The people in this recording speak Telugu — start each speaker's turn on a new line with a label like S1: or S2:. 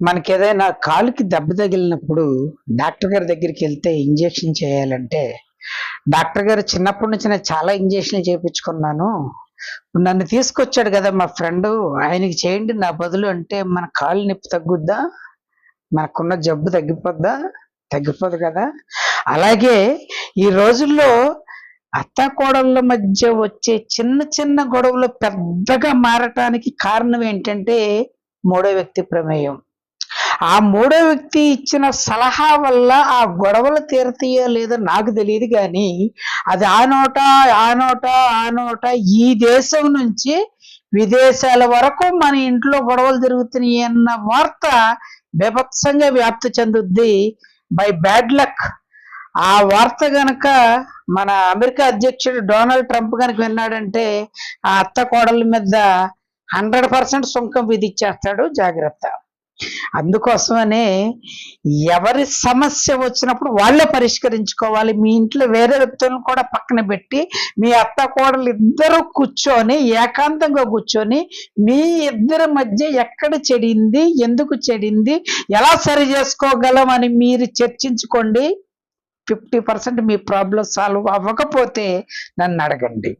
S1: మనకి ఏదైనా కాలుకి దెబ్బ తగిలినప్పుడు డాక్టర్ గారి దగ్గరికి వెళ్తే ఇంజెక్షన్ చేయాలంటే డాక్టర్ గారు చిన్నప్పటి నుంచి నేను చాలా ఇంజెక్షన్లు చేయించుకున్నాను నన్ను తీసుకొచ్చాడు కదా మా ఫ్రెండ్ ఆయనకి చేయండి నా బదులు అంటే మన కాలు నొప్పి తగ్గుద్దా? మనకున్న జబ్బు తగ్గిపోద్దా? తగ్గిపోదు కదా? అలాగే ఈ రోజుల్లో అత్త కోడళ్ళ మధ్య వచ్చే చిన్న చిన్న గొడవలు పెద్దగా మారటానికి కారణం ఏంటంటే మూడో వ్యక్తి ప్రమేయం. ఆ మూడో వ్యక్తి ఇచ్చిన సలహా వల్ల ఆ గొడవలు తీరతాయో లేదో నాకు తెలియదు కానీ అది ఆ నోట ఆ నోట ఆ నోట ఈ దేశం నుంచి విదేశాల వరకు మన ఇంట్లో గొడవలు జరుగుతున్నాయి అన్న వార్త బీభత్సంగా వ్యాప్తి చెందుద్ది. By bad luck. ఆ వార్త గనక మన అమెరికా అధ్యక్షుడు డొనాల్డ్ ట్రంప్ కనుక విన్నాడంటే ఆ అత్త కోడల మీద హండ్రెడ్ పర్సెంట్ సుంకం విధిచ్చేస్తాడు. జాగ్రత్త. అందుకోసమనే ఎవరి సమస్య వచ్చినప్పుడు వాళ్ళే పరిష్కరించుకోవాలి. మీ ఇంట్లో వేరే వ్యక్తులను కూడా పక్కన పెట్టి మీ అత్త కోడలు ఇద్దరు కూర్చొని ఏకాంతంగా కూర్చొని మీ ఇద్దరి మధ్య ఎక్కడ చెడింది ఎందుకు చెడింది ఎలా సరి చేసుకోగలం అని మీరు చర్చించుకోండి. ఫిఫ్టీ పర్సెంట్ మీ ప్రాబ్లం సాల్వ్ అవ్వకపోతే నన్ను అడగండి.